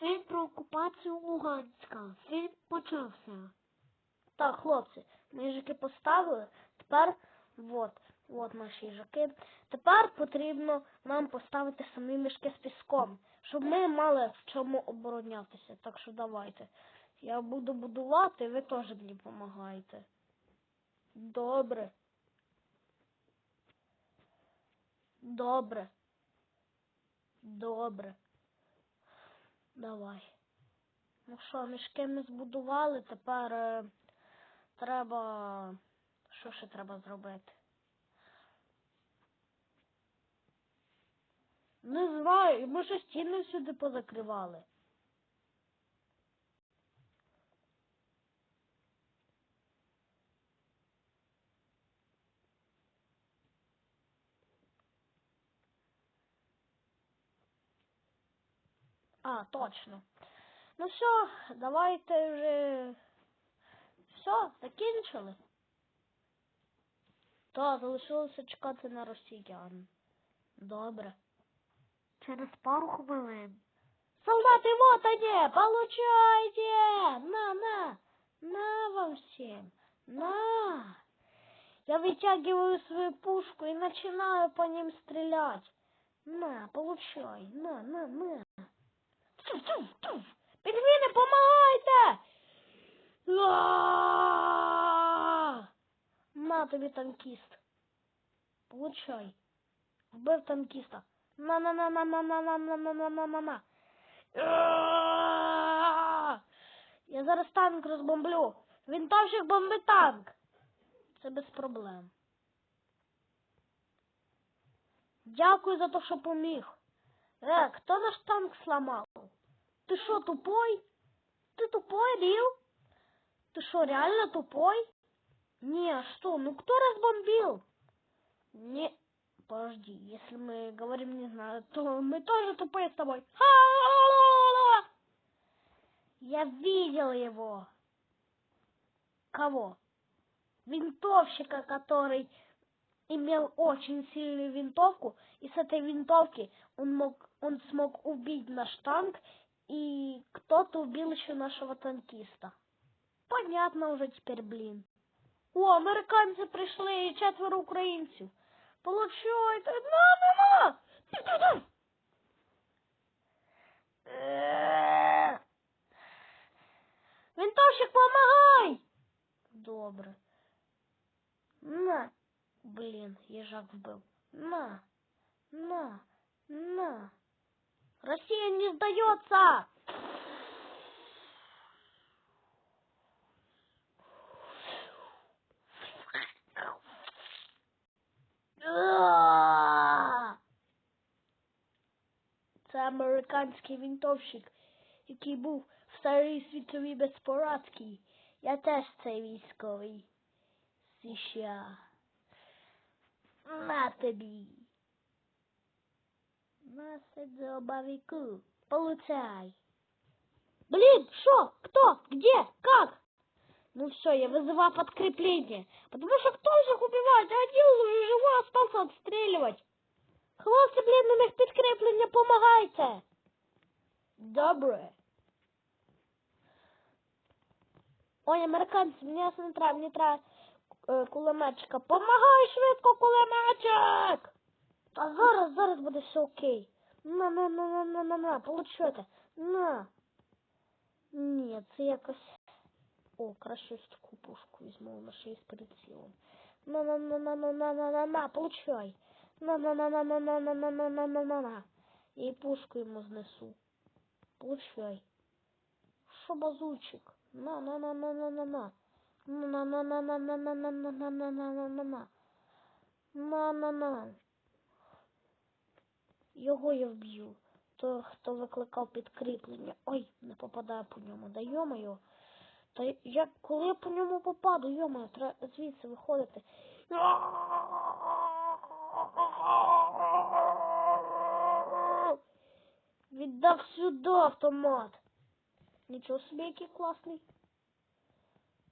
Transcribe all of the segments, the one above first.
Фільм про окупацію Луганська. Фільм почався. Так, хлопці, ми їжаки поставили. Тепер от, от наші їжаки. Тепер потрібно нам поставити самі мішки з піском, щоб ми мали в чому оборонятися. Так що давайте. Я буду будувати, ви теж мені допомагаєте. Добре. Добре. Добре. Давай. Ну що, мішки ми збудували, тепер е, треба. Що ще треба зробити? Не знаю, ми ще стіни сюди позакривали. А, точно. Ну все, давайте вже. Все, закінчили. Та, залишилося чекати на росіян. Добре. Через пару хвилин. Солдати, вот они! Получайте! На, на! На вам всем! На! Я вытягиваю свою пушку и начинаю по ним стрелять. На, получай! На, на, на! Пінгвіни, помагайте! На тобі танкіст. Получай. Вбив танкіста. На на на на на на на на на на на на на Я зараз танк розбомблю. Вінтовщик бомбить танк. Це без проблем. Дякую за те, що поміг. Э, кто наш танк сломал? Ты что, тупой? Ты тупой, Лил? Ты что, реально тупой? Не, что, ну кто разбомбил? Не, подожди, если мы говорим, не знаю, то мы тоже тупые с тобой. Я видел его. Кого? Винтовщика, который имел очень сильную винтовку, и с этой винтовки он мог, он смог убить наш танк, и кто-то убил еще нашего танкиста. Понятно уже теперь, блин. О, американцы пришли и четверо украинцев. Получайте. На, на, на! Ту-ту-ту! Э. Винтовщик, помогай! Добре. На. Блін, їжак вбив. На, на, на. Россия не сдается! Це американський винтовщик, який був в старій світовій безпорадці. Я теж цей військовий. США. На тобі. На садзобовику. Получай. Блин, что? Кто? Где? Как? Ну все, я вызываю подкрепление. Потому что кто всех убивает? Один уже живой остался отстреливать. Хлопці, блін, на них підкріплення, помагайте. Добре. Ой, американці, мені це не треба, мені треба кулеметчика. Помагай швидко, кулеметчик! Та зараз, зараз буде все окей. На, на, на, на, на, на, на, получайте. На. Ні, це якось. О, краще ось таку пушку візьму на шесть з прицілом. На, на, на, на, на, на, на, на, на, получай. На, на, на, на, на, на, на, на, на, на, на, на, на. Я і пушку йому знесу. Получай. Що базучик? На, на, на, на, на, на, на. Мама, мама, мама, мама, мама, мама, мама. Мама, мама. Його я вб'ю. Той, хто викликав підкріплення. Ой, не попадає по ньому. Да йомаю. Та я коли я по ньому попаду, йомаю, треба звідси виходити. Віддав сюди автомат. Нічого собі який класний.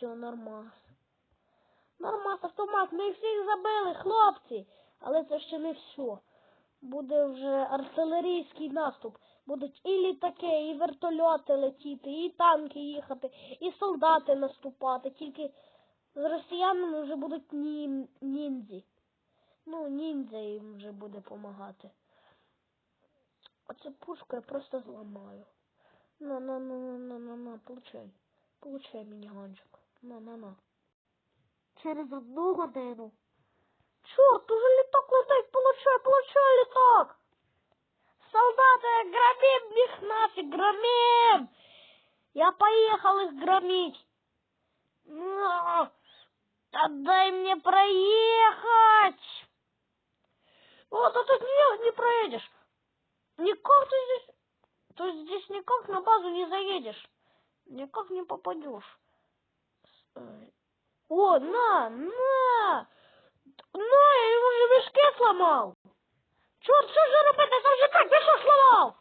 Все, нормас. Нормас, автомат, ми всіх забили, хлопці. Але це ще не все. Буде вже артилерійський наступ. Будуть і літаки, і вертольоти летіти, і танки їхати, і солдати наступати. Тільки з росіянами вже будуть ні... ніндзі. Ну, ніндзя їм вже буде допомагати. Оцю пушку я просто зламаю. На, на, на, на, на, на, на, получай. Получай мініганчик. На, на, на. Через одну годину. Чорт, уже літак летить, получай, получай літак. Солдаты, громим их нафиг, громим! Я поехал их громить. Но, да дай мне проехать! Вот а тут никак не проедешь. Никак ты здесь... То есть здесь никак на базу не заедешь. Никак не попадешь. О, на, на! На, я ему же мешки сломал! Чорт, що ж робити? Це вже так, ти що сломав?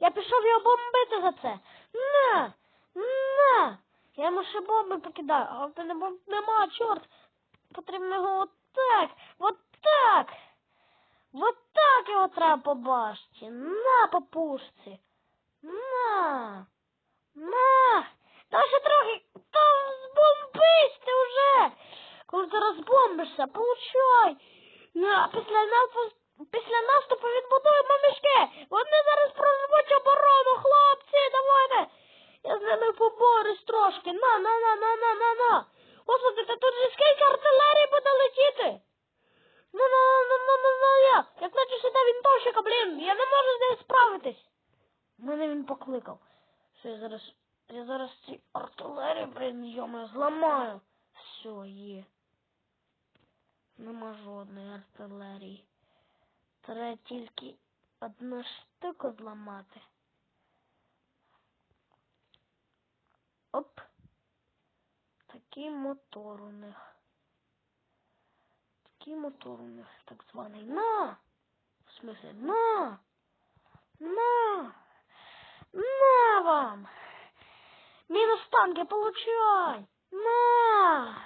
Я пішов його бомбити за це. На! На! Я йому ще бомби покидаю, а в мене бомб нема, чорт. Потрібно його отак, отак. Отак його треба побачити. На по пушці. На! На! Та ще трохи та збомбись ти вже! Коли зараз розбомбишся, получай! А після наступу, після наступу відбудуємо мішки! Вони зараз прорвуть оборону, хлопці, давайте! Я з ними поборюсь трошки. На, на, на, на, на, на, на. Господи, та тут же скільки артилерії мотор у них. Такий мотор у них так званий. На! В смысле, на! На! На вам! Минус танки получай! На!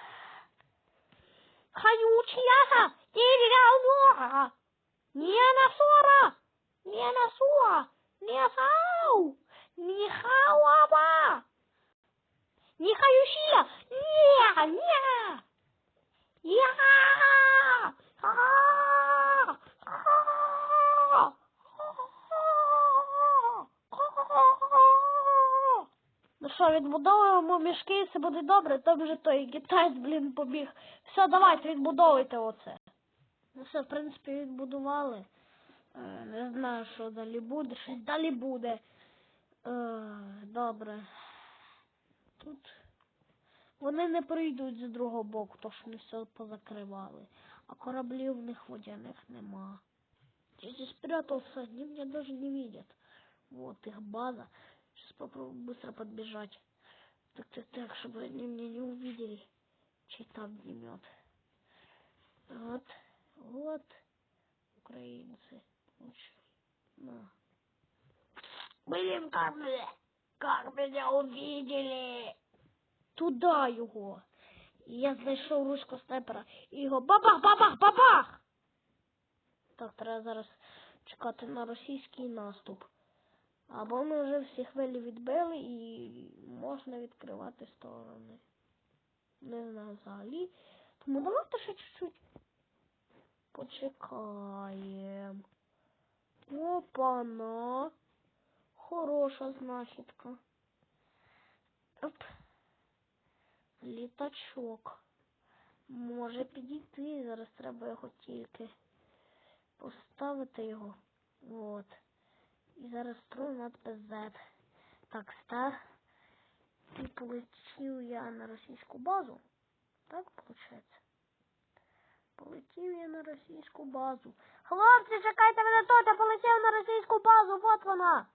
Деревянуа! Не на сора! Не на Не! Я! А! А! Ну що, відбудовуємо мішки, і все буде добре, там вже той китайць, блін, побіг. Все, давайте, відбудовуйте оце. Ну все, в принципі, відбудували. Е, не знаю, що далі буде, щось далі буде. Е, добре. Тут вони не прийдуть з другого боку, тому що вони все позакривали. А кораблів в них водяних нема. Я здесь спрятался, они меня даже не видят. Вот их база. Сейчас попробую быстро подбежать. Так, так, так, чтобы они меня не увидели. Чей огнемет. Вот, вот, украинцы. Лучше. На. Блин, как меня, как меня увидели. Туда його. І я знайшов ручку снайпера і його бабах, бабах, бабах! Так, треба зараз чекати на російський наступ. Або ми вже всі хвилі відбили і можна відкривати сторони. Не знаю взагалі. Тому давайте ще чуть-чуть почекаємо. Опана. Хороша знахідка. Оп. Літачок. Може підійти, зараз треба його тільки поставити його. От. І зараз строй надпис Z. Так, став. І полетів я на російську базу. Так виходить? Полетів я на російську базу. Хлопці, чекайте мене тут, я полетів на російську базу, вот вона.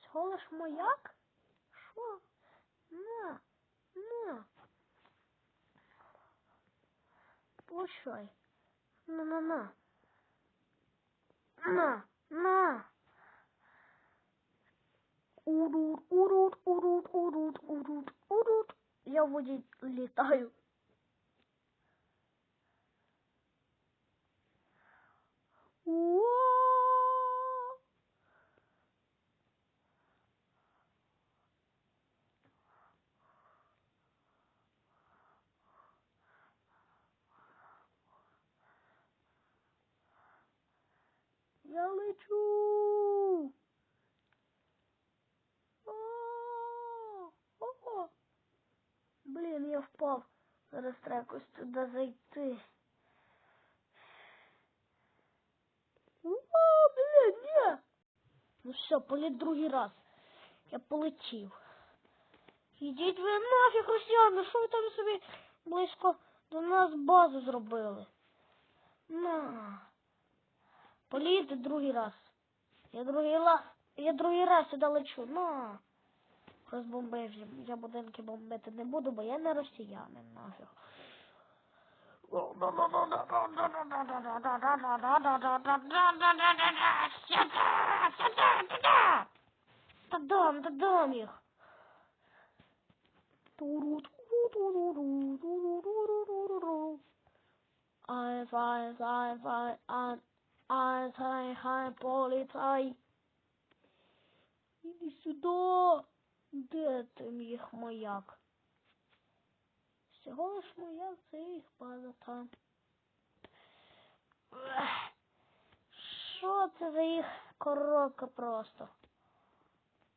Всього лиш маяк? Що? На, на. Прощай. На, на, на. На, на. Урут, урут, урут, урут, урут, урут. Я в воді літаю. Я лечу. А, о. Блін, я впав. Зараз треба якось туди зайти. О, блін, ні. Ну все, політ другий раз. Я полетів. Ідіть ви нафіг, росіяни, що ви там собі близько до нас базу зробили? На. Політи другий раз. Я другий раз. Я другий раз сюди лечу. На. Розбомбив. я- Я будинки бомбити не буду, бо я не росіянин нафіг. Поліцай. Іди сюди. Де ти їх маяк? Всього лиш маяк, це їх база Що це за їх коробка просто?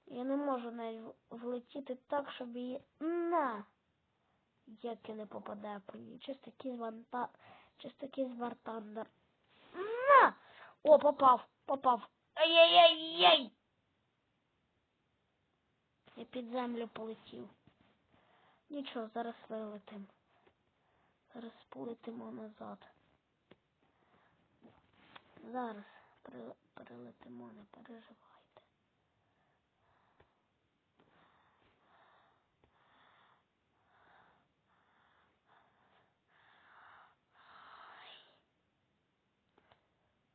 Я не можу навіть влетіти так, щоб її. На! Як я не попадаю по ній. Чисто якийсь ванта. Чисто якийсь. На! О, попав, попав. Ай-яй-яй-яй! Я під землю полетів. Нічого, зараз вилетим. Зараз полетимо назад. Зараз прилетимо, не переживайте.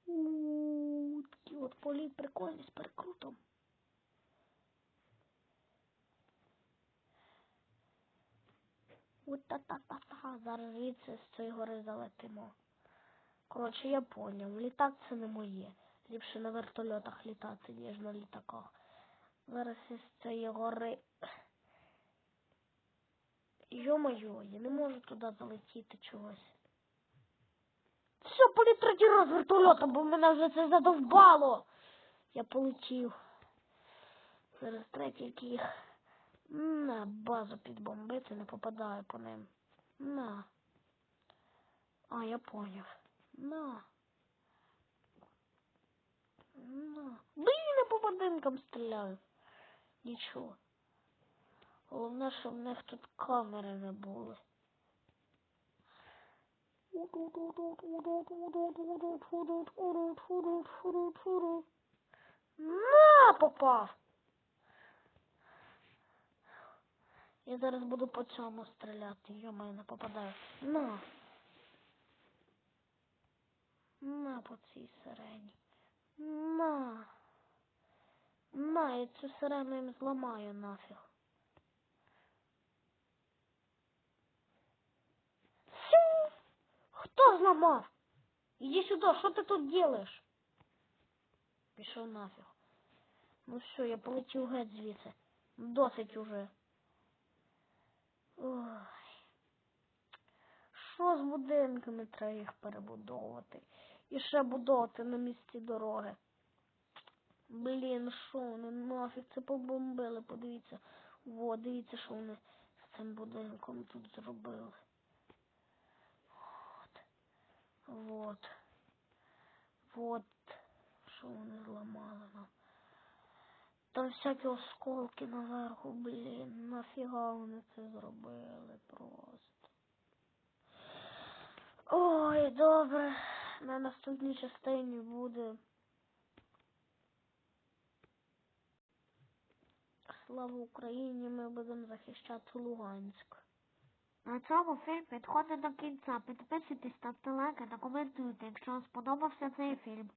Такий от політ прикольний з перекрутом. Ута-та-та-та. Зараз звідси з цієї гори залетимо. Коротше, я поняв. Літак це не моє. Ліпше на вертольотах літати, ніж на літаках. Зараз із цієї гори. Йо-моє, я не можу туди залетіти чогось. Все, політ третій раз вертольотом, бо мене вже це задовбало. Я полетів. Зараз тільки їх на базу підбомбити, не попадаю по ним. На. А, я поняв. На. На. Блін, по будинкам стріляю. Нічого. Головне, щоб в них тут камери не були. На, попав. Я зараз буду по цьому стріляти. Йомаю, не попадаю. На. На по цій сирені. На. На, я цю сирену їм зламаю нафіг. Хто зламав? Іди сюди, що ти тут делаєш? Пішов нафіг. Ну все, я полетів геть звідси. Досить уже. Ой. Що з будинками треба їх перебудовувати? І ще будувати на місці дороги. Блін, що вони нафіг це побомбили, подивіться. Во, дивіться, що вони з цим будинком тут зробили. От. Вот. Вот. Що вони зламали нам. Там всякі осколки наверху, блін, нафіга вони це зробили просто. Ой, добре. На наступній частині буде Слава Україні! Ми будемо захищати Луганськ. На цьому фільм підходить до кінця. Підписуйтесь, ставте лайки та коментуйте, якщо вам сподобався цей фільм.